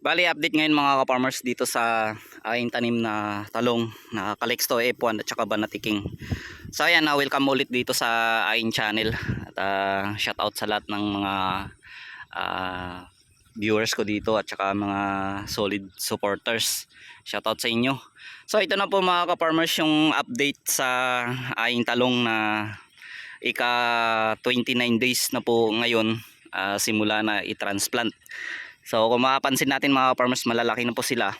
Bali, update ngayon mga ka-farmers dito sa aking tanim na talong na Calixto F1 at saka Banatiking. So ayan, na welcome ulit dito sa aking channel. At uh, shout out sa lahat ng mga ah, viewers ko dito at saka mga solid supporters. Shout out sa inyo. So ito na po mga ka-farmers yung update sa aking talong na ika 29 days na po ngayon ah, simula na i-transplant. So kung mapapansin natin mga farmers malalaki na po sila.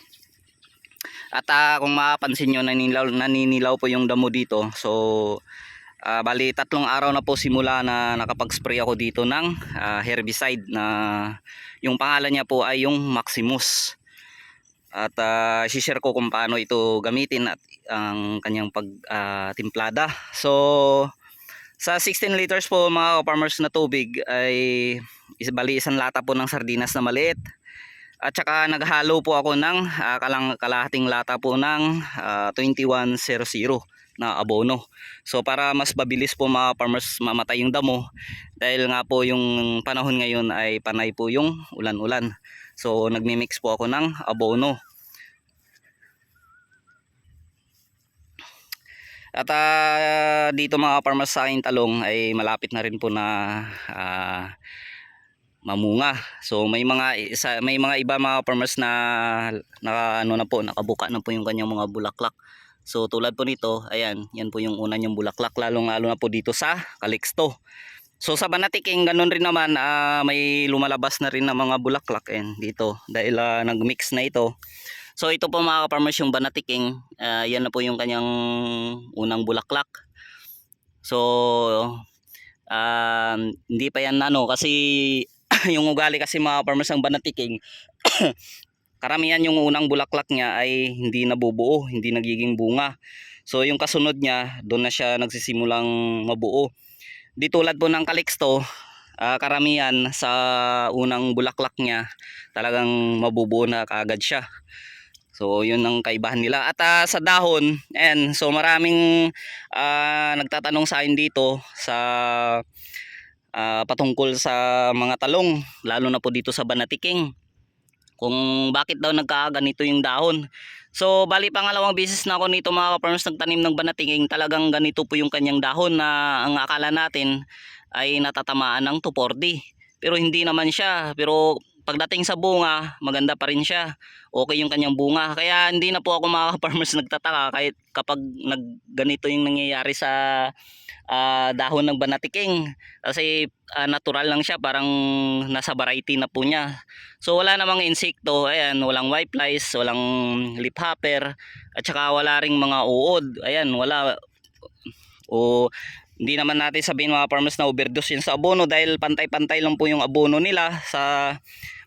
At ah, kung mapapansin nyo naninilaw, naninilaw po yung damo dito. So ah, bali tatlong araw na po simula na nakapag-spray ako dito ng ah, herbicide na yung pangalan niya po ay yung Maximus. At uh, share ko kung paano ito gamitin at ang kanyang pagtimplada. so sa 16 liters po mga farmers na tubig ay bali isang lata po ng sardinas na maliit. At saka naghalo po ako ng ah, kalang kalahating lata po ng ah, 2100 na abono. So para mas mabilis po mga farmers mamatay yung damo dahil nga po yung panahon ngayon ay panay po yung ulan-ulan. So nagmi-mix po ako ng abono. At ah, dito mga farmers sa aking talong ay malapit na rin po na ah, mamunga. So may mga isa, may mga iba mga farmers na naka ano na po nakabuka na po yung kanyang mga bulaklak. So tulad po nito, ayan, yan po yung una niyang bulaklak lalong-lalo na po dito sa Calixto. So sa Banatiking ganun rin naman ah, may lumalabas na rin na mga bulaklak and dito dahil ah, nagmix na ito. So ito po mga farmers yung Banatiking, ah, yan na po yung kanyang unang bulaklak. So ah, hindi pa yan ano kasi yung ugali kasi mga farmers ng Banatiking karamihan yung unang bulaklak niya ay hindi nabubuo, hindi nagiging bunga. So yung kasunod niya, doon na siya nagsisimulang mabuo. Di tulad po ng Calixto, ah, karamihan sa unang bulaklak niya, talagang mabubuo na kaagad siya. So yun ang kaibahan nila. At ah, sa dahon, ayan, so maraming ah, nagtatanong sa akin dito sa ah, patungkol sa mga talong, lalo na po dito sa Banatiking kung bakit daw nagkakaganito yung dahon. So, bali pangalawang beses na ako nito mga farmers nagtanim ng banatinging. Talagang ganito po yung kanyang dahon na ang akala natin ay natatamaan ng 240. Pero hindi naman siya. Pero pagdating sa bunga, maganda pa rin siya. Okay yung kanyang bunga. Kaya hindi na po ako mga farmers nagtataka kahit kapag nagganito yung nangyayari sa ah, dahon ng banatiking. Kasi ah, natural lang siya, parang nasa variety na po niya. So wala namang insekto, ayan, walang white flies, walang leafhopper, at saka wala ring mga uod. Ayan, wala o hindi naman natin sabihin mga farmers na overdose yun sa abono dahil pantay-pantay lang po yung abono nila sa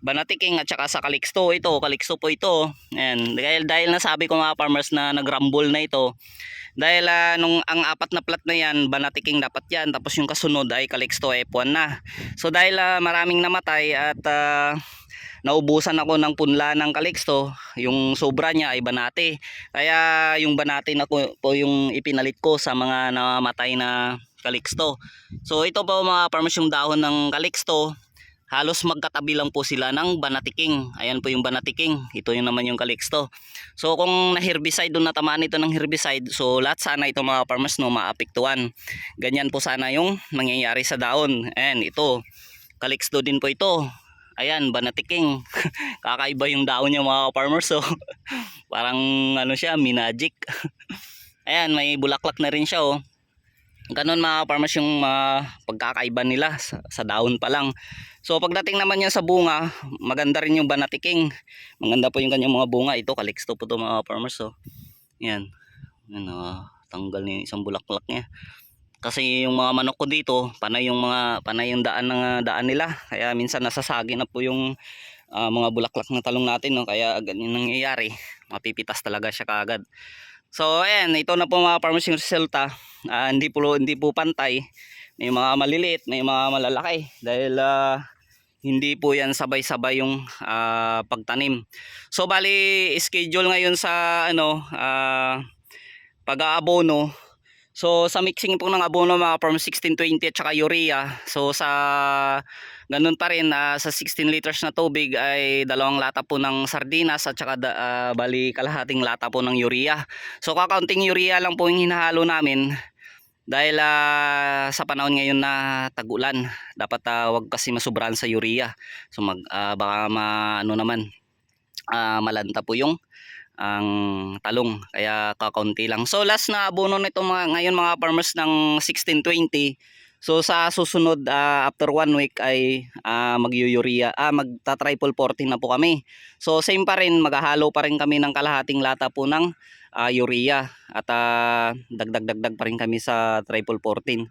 Banatiking at saka sa Calixto ito, Calixto po ito. Ayan, dahil dahil nasabi ko mga farmers na nagrumble na ito. Dahil ah, nung ang apat na plat na yan, Banatiking dapat yan, tapos yung kasunod ay Calixto F1 na. So dahil ah, maraming namatay at ah, naubusan ako ng punla ng Calixto, yung sobra niya ay Banate. Kaya yung Banate na ko, po yung ipinalit ko sa mga namatay na Calixto. So ito po mga farmers yung dahon ng Calixto. Halos magkatabi lang po sila ng Banatiking. Ayan po yung Banatiking. Ito yung naman yung Calixto. So kung na-herbicide doon natamaan ito ng herbicide, so lahat sana ito mga farmers no maapektuhan. Ganyan po sana yung nangyayari sa daon. Ayan ito. Calixto din po ito. Ayan, Banatiking. Kakaiba yung daon niya mga farmers. So parang ano siya, minagic. Ayan, may bulaklak na rin siya oh. Ganon mga farmers yung mga pagkakaiba nila sa, sa daon pa lang. So pagdating naman yan sa bunga, maganda rin yung banatiking. Maganda po yung kanyang mga bunga. Ito, Calixto po to mga farmers. So, yan. Yan, ah, tanggal niya isang bulaklak niya. Kasi yung mga manok ko dito, panay yung mga panay yung daan ng ah, daan nila. Kaya minsan nasasagi na po yung ah, mga bulaklak na talong natin. No? Kaya ganyan nangyayari. Mapipitas talaga siya kaagad. So ayan, ito na po mga farmers yung resulta. Ah, hindi po hindi po pantay. May mga maliliit, may mga malalaki dahil ah, hindi po yan sabay-sabay yung ah, pagtanim. So bali schedule ngayon sa ano ah, pag-aabono. So sa mixing po ng abono mga farm 1620 at saka urea. So sa ganun pa rin ah, sa 16 liters na tubig ay dalawang lata po ng sardinas at saka ah, bali kalahating lata po ng urea. So kakaunting urea lang po yung hinahalo namin dahil ah, sa panahon ngayon na tag-ulan, dapat ah, wag kasi masubrahan sa urea. So mag ah, baka ma, ano naman ah, malanta po yung ang talong kaya kakaunti lang. So last na abono nito mga ngayon mga farmers ng 1620. So sa susunod ah, after one week ay uh, mag-urea ah magta-triple 14 na po kami. So same pa rin maghahalo pa rin kami ng kalahating lata po ng ah, urea at ah, dagdag-dagdag pa rin kami sa triple 14.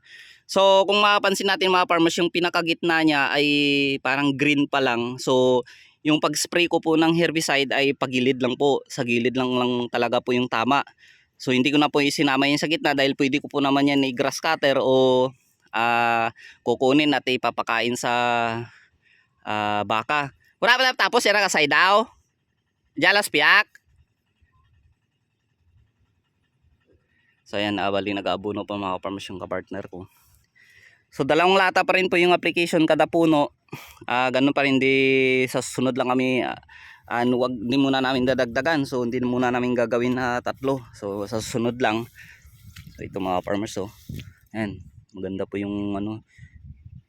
So kung mapapansin natin mga farmers yung pinakagitna niya ay parang green pa lang. So yung pag-spray ko po ng herbicide ay pagilid lang po. Sa gilid lang lang talaga po yung tama. So hindi ko na po isinama yung sa gitna dahil pwede ko po naman yan i-grass cutter o ah, kukunin at ipapakain sa ah, baka. Wala pala tapos yan kasay daw. Jalas piyak. So ayan, ah, bali nag-aabuno pa mga farmers yung kapartner ko. So dalawang lata pa rin po yung application kada puno. Ah, ganun pa rin di sa susunod lang kami ah, ano wag di muna namin dadagdagan. So hindi muna namin gagawin na tatlo. So sa susunod lang. So ito mga farmers so. Ayan, maganda po yung ano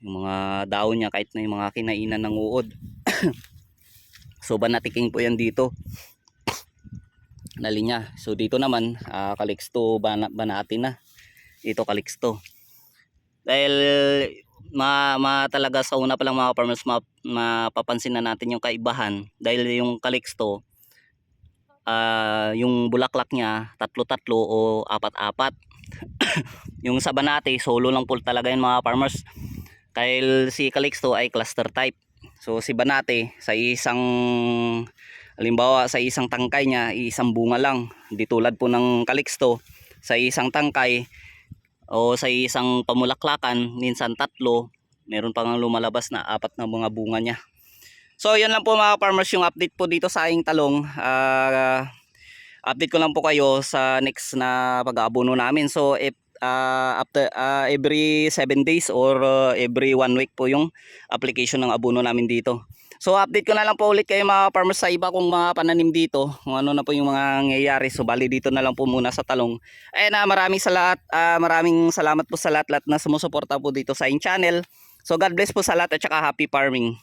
yung mga daon niya kahit na yung mga kinainan ng uod. so banatiking po yan dito. Nalinya. So dito naman ah, kaliksto bana, banati na. Ito kaliksto dahil ma, ma talaga sa una pa lang mga farmers ma, mapapansin na natin yung kaibahan. Dahil yung Calixto ah yung bulaklak niya tatlo-tatlo o apat-apat. Yung sabanate solo lang po talaga yun mga farmers. Dahil si Calixto ay cluster type. So si Banate sa isang halimbawa sa isang tangkay niya isang bunga lang. Di tulad po ng Calixto sa isang tangkay o sa isang pamulaklakan, minsan tatlo, meron pang lumalabas na apat na mga bunga niya. So, yan lang po mga farmers yung update po dito sa aking talong. Ah, update ko lang po kayo sa next na pag-aabono namin. So, if ah, after ah, every 7 days or ah, every 1 week po yung application ng abono namin dito. So update ko na lang po ulit kayo mga farmers sa iba kong mga pananim dito. Kung ano na po yung mga nangyayari. So bali dito na lang po muna sa talong. Ayun na maraming salamat, ah, maraming salamat po sa lahat-lahat na sumusuporta po dito sa in channel. So God bless po sa lahat at saka happy farming.